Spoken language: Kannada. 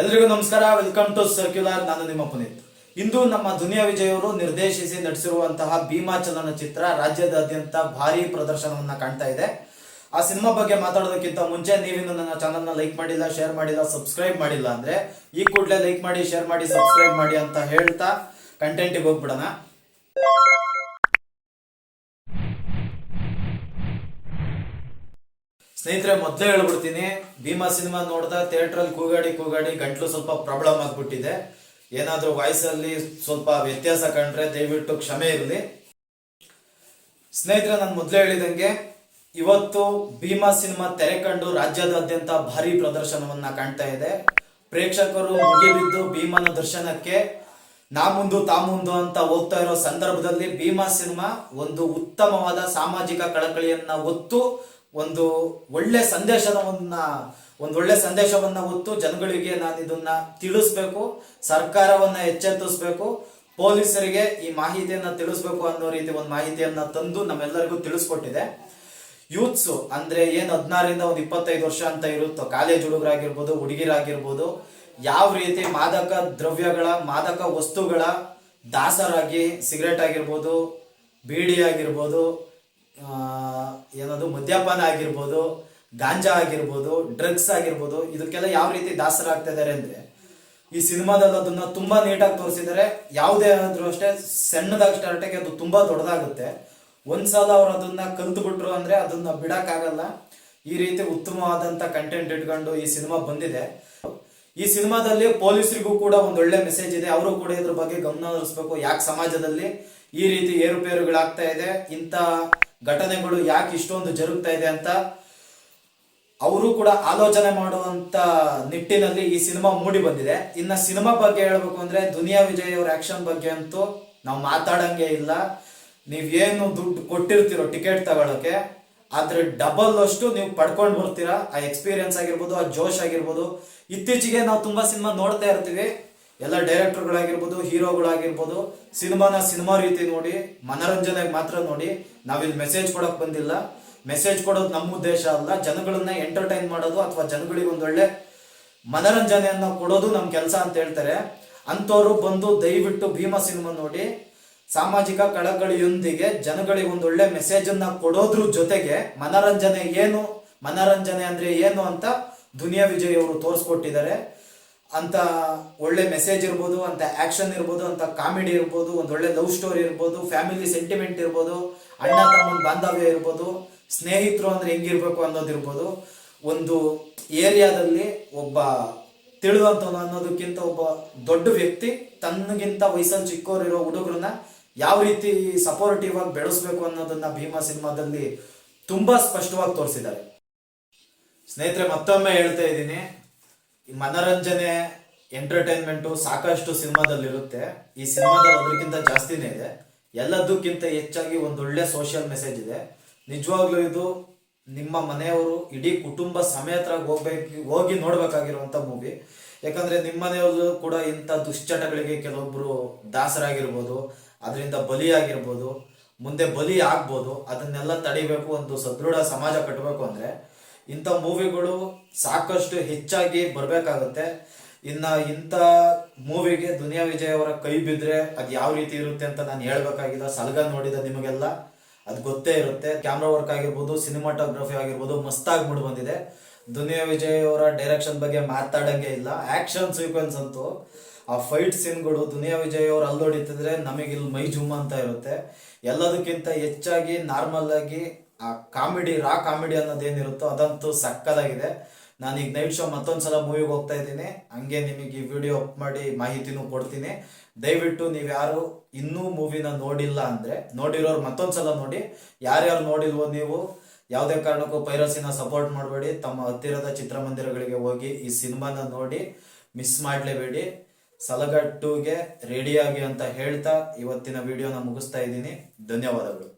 ಎಲ್ರಿಗೂ ನಮಸ್ಕಾರ. ವೆಲ್ಕಮ್ ಟು ಸರ್ಕ್ಯುಲರ್ ನಾನು ನಿಮ್ಮ ಪುನೀತ್. ಇಂದು ನಮ್ಮ ದುನಿಯಾ ವಿಜಯವರು ನಿರ್ದೇಶಿಸಿ ನಟಿಸಿರುವಂತಹ ಭೀಮಾ ಚಲನಚಿತ್ರ ರಾಜ್ಯದಾದ್ಯಂತ ಭಾರಿ ಪ್ರದರ್ಶನವನ್ನ ಕಾಣ್ತಾ ಇದೆ. ಆ ಸಿನಿಮಾ ಬಗ್ಗೆ ಮಾತಾಡೋದಕ್ಕಿಂತ ಮುಂಚೆ ನೀವಿನ್ನು ನನ್ನ ಚಾನಲ್ನ ಲೈಕ್ ಮಾಡಿಲ್ಲ ಶೇರ್ ಮಾಡಿಲ್ಲ ಸಬ್ಸ್ಕ್ರೈಬ್ ಮಾಡಿಲ್ಲ ಅಂದ್ರೆ ಈ ಕೂಡಲೇ ಲೈಕ್ ಮಾಡಿ ಶೇರ್ ಮಾಡಿ ಸಬ್ಸ್ಕ್ರೈಬ್ ಮಾಡಿ ಅಂತ ಹೇಳ್ತಾ ಕಂಟೆಂಟಿಗೆ ಹೋಗ್ಬಿಡೋಣ. ಸ್ನೇಹಿತರೆ, ಮೊದಲೇ ಹೇಳ್ಬಿಡ್ತೀನಿ, ಭೀಮಾ ಸಿನಿಮಾ ನೋಡ್ತಾ ಥಿಯೇಟ್ರಲ್ಲಿ ಕೂಗಾಡಿ ಕೂಗಾಡಿ ಗಂಟ್ಲು ಸ್ವಲ್ಪ ಪ್ರಾಬ್ಲಮ್ ಆಗ್ಬಿಟ್ಟಿದೆ. ಏನಾದ್ರೂ ವಾಯ್ಸ್ ಅಲ್ಲಿ ಸ್ವಲ್ಪ ವ್ಯತ್ಯಾಸ ಕಂಡ್ರೆ ದಯವಿಟ್ಟು ಕ್ಷಮೆ ಇರಲಿ. ಸ್ನೇಹಿತರೆ, ನಾನು ಮೊದಲೇ ಹೇಳಿದಂಗೆ, ಇವತ್ತು ಭೀಮಾ ಸಿನಿಮಾ ತೆರೆ ಕಂಡು ರಾಜ್ಯದಾದ್ಯಂತ ಭಾರಿ ಪ್ರದರ್ಶನವನ್ನ ಕಾಣ್ತಾ ಇದೆ. ಪ್ರೇಕ್ಷಕರು ಮುಗಿಬಿದ್ದು ಭೀಮನ ದರ್ಶನಕ್ಕೆ ನಾ ಮುಂದು ತಾ ಮುಂದು ಅಂತ ಹೋಗ್ತಾ ಇರೋ ಸಂದರ್ಭದಲ್ಲಿ ಭೀಮಾ ಸಿನಿಮಾ ಒಂದು ಉತ್ತಮವಾದ ಸಾಮಾಜಿಕ ಕಳಕಳಿಯನ್ನ ಹೊತ್ತು ಒಂದು ಒಳ್ಳೆ ಸಂದೇಶವನ್ನ, ಒಂದು ಒಳ್ಳೆ ಸಂದೇಶವನ್ನ ಹೊತ್ತು ಜನಗಳಿಗೆ ನಾನು ಇದನ್ನ ತಿಳಿಸ್ಬೇಕು, ಸರ್ಕಾರವನ್ನ ಎಚ್ಚೆತ್ತಿಸ್ಬೇಕು, ಪೊಲೀಸರಿಗೆ ಈ ಮಾಹಿತಿಯನ್ನ ತಿಳಿಸ್ಬೇಕು ಅನ್ನೋ ರೀತಿ ಒಂದು ಮಾಹಿತಿಯನ್ನ ತಂದು ನಮ್ಮೆಲ್ಲರಿಗೂ ತಿಳಿಸ್ಕೊಟ್ಟಿದೆ. ಯೂತ್ಸ್ ಅಂದ್ರೆ ಏನ್ ಹದಿನಾರರಿಂದ ಒಂದು ಇಪ್ಪತ್ತೈದು ವರ್ಷ ಅಂತ ಇರುತ್ತೋ, ಕಾಲೇಜ್ ಹುಡುಗರಾಗಿರ್ಬೋದು, ಹುಡುಗಿರಾಗಿರ್ಬೋದು, ಯಾವ ರೀತಿ ಮಾದಕ ದ್ರವ್ಯಗಳ, ಮಾದಕ ವಸ್ತುಗಳ ದಾಸರಾಗಿ, ಸಿಗರೇಟ್ ಆಗಿರ್ಬೋದು, ಬೀಡಿ ಆಗಿರ್ಬೋದು ಏನದು, ಮದ್ಯಪಾನ ಆಗಿರ್ಬೋದು, ಗಾಂಜಾ ಆಗಿರ್ಬೋದು ಡ್ರಗ್ಸ್ ಆಗಿರ್ಬೋದು, ಇದಕ್ಕೆಲ್ಲ ಯಾವ ರೀತಿ ದಾಸರಾಗ್ತಾ ಇದಾರೆ ಅಂದ್ರೆ, ಈ ಸಿನಿಮಾದಲ್ಲಿ ಅದನ್ನ ತುಂಬಾ ನೀಟಾಗಿ ತೋರಿಸಿದರೆ ಯಾವುದೇ ಆದ್ರೂ ಅಷ್ಟೇ ಸಣ್ಣದಾಗಿ ಸ್ಟಾರ್ಟ್ ಆಗಿ ಅದು ತುಂಬಾ ದೊಡ್ಡದಾಗುತ್ತೆ. ಒಂದ್ಸಲ ಅವ್ರು ಅದನ್ನ ಕಲ್ತು ಬಿಟ್ರು ಅಂದ್ರೆ ಅದನ್ನ ಬಿಡಕ್ಕಾಗಲ್ಲ. ಈ ರೀತಿ ಉತ್ತಮವಾದಂತ ಕಂಟೆಂಟ್ ಇಟ್ಕೊಂಡು ಈ ಸಿನಿಮಾ ಬಂದಿದೆ. ಈ ಸಿನಿಮಾದಲ್ಲಿ ಪೊಲೀಸರಿಗೂ ಕೂಡ ಒಂದು ಒಳ್ಳೆ ಮೆಸೇಜ್ ಇದೆ. ಅವರು ಕೂಡ ಇದ್ರ ಬಗ್ಗೆ ಗಮನ ಹರಿಸ್ಬೇಕು. ಯಾಕೆ ಸಮಾಜದಲ್ಲಿ ಈ ರೀತಿ ಏರುಪೇರುಗಳಾಗ್ತಾ ಇದೆ. ಇಂಥ ಘಟನೆಗಳು ಯಾಕೆ ಇಷ್ಟೊಂದು ಜರುಗ್ತಾ ಇದೆ ಅಂತ ಅವರು ಕೂಡ ಆಲೋಚನೆ ಮಾಡುವಂತ ನಿಟ್ಟಿನಲ್ಲಿ ಈ ಸಿನಿಮಾ ಮೂಡಿ ಬಂದಿದೆ. ಇನ್ನ ಸಿನಿಮಾ ಬಗ್ಗೆ ಹೇಳಬೇಕು ಅಂದ್ರೆ ದುನಿಯಾ ವಿಜಯ್ ಅವ್ರ ಆಕ್ಷನ್ ಬಗ್ಗೆ ಅಂತೂ ನಾವು ಮಾತಾಡಂಗೆ ಇಲ್ಲ. ನೀವೇನು ದುಡ್ಡು ಕೊಟ್ಟಿರ್ತೀರೋ ಟಿಕೆಟ್ ತಗೊಳ್ಳೋಕೆ ಅದ್ರ ಡಬಲ್ ಅಷ್ಟು ನೀವು ಪಡ್ಕೊಂಡು ಬರ್ತೀರಾ. ಆ ಎಕ್ಸ್ಪೀರಿಯನ್ಸ್ ಆಗಿರ್ಬೋದು, ಆ ಜೋಶ್ ಆಗಿರ್ಬೋದು. ಇತ್ತೀಚೆಗೆ ನಾವು ತುಂಬಾ ಸಿನಿಮಾ ನೋಡ್ತಾ ಇರ್ತೀವಿ. ಎಲ್ಲ ಡೈರೆಕ್ಟರ್ಗಳಾಗಿರ್ಬೋದು, ಹೀರೋಗಳಾಗಿರ್ಬೋದು, ಸಿನಿಮಾನ ಸಿನಿಮಾ ರೀತಿ ನೋಡಿ, ಮನರಂಜನೆಗೆ ಮಾತ್ರ ನೋಡಿ, ನಾವಿಲ್ಲಿ ಮೆಸೇಜ್ ಕೊಡೋಕೆ ಬಂದಿಲ್ಲ. ಮೆಸೇಜ್ ಕೊಡೋದು ನಮ್ಮ ಉದ್ದೇಶ ಅಲ್ಲ, ಜನಗಳನ್ನ ಎಂಟರ್ಟೈನ್ ಮಾಡೋದು ಅಥವಾ ಜನಗಳಿಗೆ ಒಂದೊಳ್ಳೆ ಮನೋರಂಜನೆಯನ್ನು ಕೊಡೋದು ನಮ್ಮ ಕೆಲಸ ಅಂತ ಹೇಳ್ತಾರೆ. ಅಂಥವ್ರು ಬಂದು ದಯವಿಟ್ಟು ಭೀಮಾ ಸಿನಿಮಾ ನೋಡಿ, ಸಾಮಾಜಿಕ ಕಳಕಳಿಯೊಂದಿಗೆ ಜನಗಳಿಗೆ ಒಂದೊಳ್ಳೆ ಮೆಸೇಜ್ ಅನ್ನ ಕೊಡೋದ್ರ ಜೊತೆಗೆ ಮನರಂಜನೆ ಏನು, ಮನರಂಜನೆ ಅಂದ್ರೆ ಏನು ಅಂತ ದುನಿಯಾ ವಿಜಯ್ ಅವರು ತೋರಿಸ್ಕೊಟ್ಟಿದ್ದಾರೆ. ಅಂತ ಒಳ್ಳೆ ಮೆಸೇಜ್ ಇರ್ಬೋದು, ಅಂತ ಆಕ್ಷನ್ ಇರ್ಬೋದು, ಅಂತ ಕಾಮಿಡಿ ಇರ್ಬೋದು ಒಳ್ಳೆ ಲವ್ ಸ್ಟೋರಿ ಇರ್ಬೋದು ಫ್ಯಾಮಿಲಿ ಸೆಂಟಿಮೆಂಟ್ ಇರ್ಬೋದು, ಅಣ್ಣ ತಮ್ಮ ಬಾಂಧವ್ಯ ಇರ್ಬೋದು, ಸ್ನೇಹಿತರು ಅಂದ್ರೆ ಹೆಂಗಿರ್ಬೇಕು ಅನ್ನೋದಿರ್ಬೋದು ಒಂದು ಏರಿಯಾದಲ್ಲಿ ಒಬ್ಬ ತಿಳಿದಂತವನು ಅನ್ನೋದಕ್ಕಿಂತ ಒಬ್ಬ ದೊಡ್ಡ ವ್ಯಕ್ತಿ ತನ್ನಗಿಂತ ವಯಸ್ಸಲ್ಲಿ ಚಿಕ್ಕವರಿರೋ ಹುಡುಗರನ್ನ ಯಾವ ರೀತಿ ಸಪೋರ್ಟಿವ್ ಆಗಿ ಬೆಳೆಸ್ಬೇಕು ಅನ್ನೋದನ್ನ ಭೀಮಾ ಸಿನಿಮಾದಲ್ಲಿ ತುಂಬಾ ಸ್ಪಷ್ಟವಾಗಿ ತೋರಿಸಿದ್ದಾರೆ. ಸ್ನೇಹಿತರೆ, ಮತ್ತೊಮ್ಮೆ ಹೇಳ್ತಾ ಇದ್ದೀನಿ. ಈ ಮನರಂಜನೆ ಎಂಟರ್ಟೈನ್ಮೆಂಟು ಸಾಕಷ್ಟು ಸಿನಿಮಾದಲ್ಲಿರುತ್ತೆ. ಈ ಸಿನಿಮಾದಲ್ಲಿ ಅದಕ್ಕಿಂತ ಜಾಸ್ತಿನೇ ಇದೆ. ಎಲ್ಲದಕ್ಕಿಂತ ಹೆಚ್ಚಾಗಿ ಒಂದೊಳ್ಳೆ ಸೋಷಿಯಲ್ ಮೆಸೇಜ್ ಇದೆ. ನಿಜವಾಗ್ಲೂ ಇದು ನಿಮ್ಮ ಮನೆಯವರು ಇಡೀ ಕುಟುಂಬ ಸಮೇತ ಹೋಗ್ಬೇಕು, ಹೋಗಿ ನೋಡ್ಬೇಕಾಗಿರುವಂತ ಮೂವಿ ಯಾಕಂದ್ರೆ ನಿಮ್ಮ ಮನೆಯವರು ಕೂಡ ಇಂಥ ದುಶ್ಚಟಗಳಿಗೆ ಕೆಲವೊಬ್ರು ದಾಸರಾಗಿರ್ಬೋದು, ಅದರಿಂದ ಬಲಿಯಾಗಿರ್ಬೋದು, ಮುಂದೆ ಬಲಿ ಆಗ್ಬೋದು, ಅದನ್ನೆಲ್ಲ ತಡಿಬೇಕು, ಒಂದು ಸದೃಢ ಸಮಾಜ ಕಟ್ಟಬೇಕು ಅಂದ್ರೆ ಇಂಥ ಮೂವಿಗಳು ಸಾಕಷ್ಟು ಹೆಚ್ಚಾಗಿ ಬರಬೇಕಾಗುತ್ತೆ. ಇನ್ನ ಇಂಥ ಮೂವಿಗೆ ದುನಿಯಾ ವಿಜಯ್ ಅವರ ಕೈ ಬಿದ್ರೆ ಅದು ಯಾವ ರೀತಿ ಇರುತ್ತೆ ಅಂತ ನಾನು ಹೇಳಬೇಕಾಗಿಲ್ಲ. ಸಲಗ ನೋಡಿದ ನಿಮಗೆಲ್ಲ ಅದು ಗೊತ್ತೇ ಇರುತ್ತೆ. ಕ್ಯಾಮ್ರಾ ವರ್ಕ್ ಆಗಿರ್ಬೋದು, ಸಿನಿಮಾಟೋಗ್ರಫಿ ಆಗಿರ್ಬೋದು ಮಸ್ತಾಗಿ ಮೂಡ್ ಬಂದಿದೆ. ದುನಿಯಾ ವಿಜಯ್ ಅವರ ಡೈರೆಕ್ಷನ್ ಬಗ್ಗೆ ಮಾತಾಡಂಗೆ ಇಲ್ಲ. ಆಕ್ಷನ್ ಸೀಕ್ವೆನ್ಸ್ ಅಂತೂ ಆ ಫೈಟ್ ಸೀನ್ಗಳು ದುನಿಯಾ ವಿಜಯ್ ಅವ್ರು ಅಲ್ಲಿ ಹೊಡಿತಿದ್ರೆ ನಮಗೆ ಇಲ್ಲಿ ಮೈ ಜುಮ್ ಅಂತ ಇರುತ್ತೆ. ಎಲ್ಲದಕ್ಕಿಂತ ಹೆಚ್ಚಾಗಿ ನಾರ್ಮಲ್ ಆಗಿ ಆ ಕಾಮಿಡಿ, ರಾ ಕಾಮಿಡಿ ಅನ್ನೋದೇನಿರುತ್ತೋ ಅದಂತೂ ಸಕ್ಕದಾಗಿದೆ. ನಾನು ಈಗ ನೈಟ್ ಶೋ ಮತ್ತೊಂದ್ಸಲ ಮೂವಿಗೆ ಹೋಗ್ತಾ ಇದ್ದೀನಿ. ಹಂಗೆ ನಿಮಗೆ ಈ ವಿಡಿಯೋ ಅಪ್ ಮಾಡಿ ಮಾಹಿತಿನೂ ಕೊಡ್ತೀನಿ. ದಯವಿಟ್ಟು ನೀವು ಯಾರು ಇನ್ನೂ ಮೂವಿನ ನೋಡಿಲ್ಲ ಅಂದ್ರೆ, ನೋಡಿರೋರು ಮತ್ತೊಂದ್ಸಲ ನೋಡಿ. ಯಾರ್ಯಾರು ನೋಡಿಲ್ವೋ ನೀವು, ಯಾವುದೇ ಕಾರಣಕ್ಕೂ ಪೈರಸಿನ ಸಪೋರ್ಟ್ ಮಾಡಬೇಡಿ. ತಮ್ಮ ಹತ್ತಿರದ ಚಿತ್ರಮಂದಿರಗಳಿಗೆ ಹೋಗಿ ಈ ಸಿನಿಮಾನ ನೋಡಿ. ಮಿಸ್ ಮಾಡಲೇಬೇಡಿ. ಸಲಗಟ್ಟುಗೆ ರೆಡಿಯಾಗಿ ಅಂತ ಹೇಳ್ತಾ ಇವತ್ತಿನ ವಿಡಿಯೋನ ಮುಗಿಸ್ತಾ ಇದ್ದೀನಿ. ಧನ್ಯವಾದಗಳು.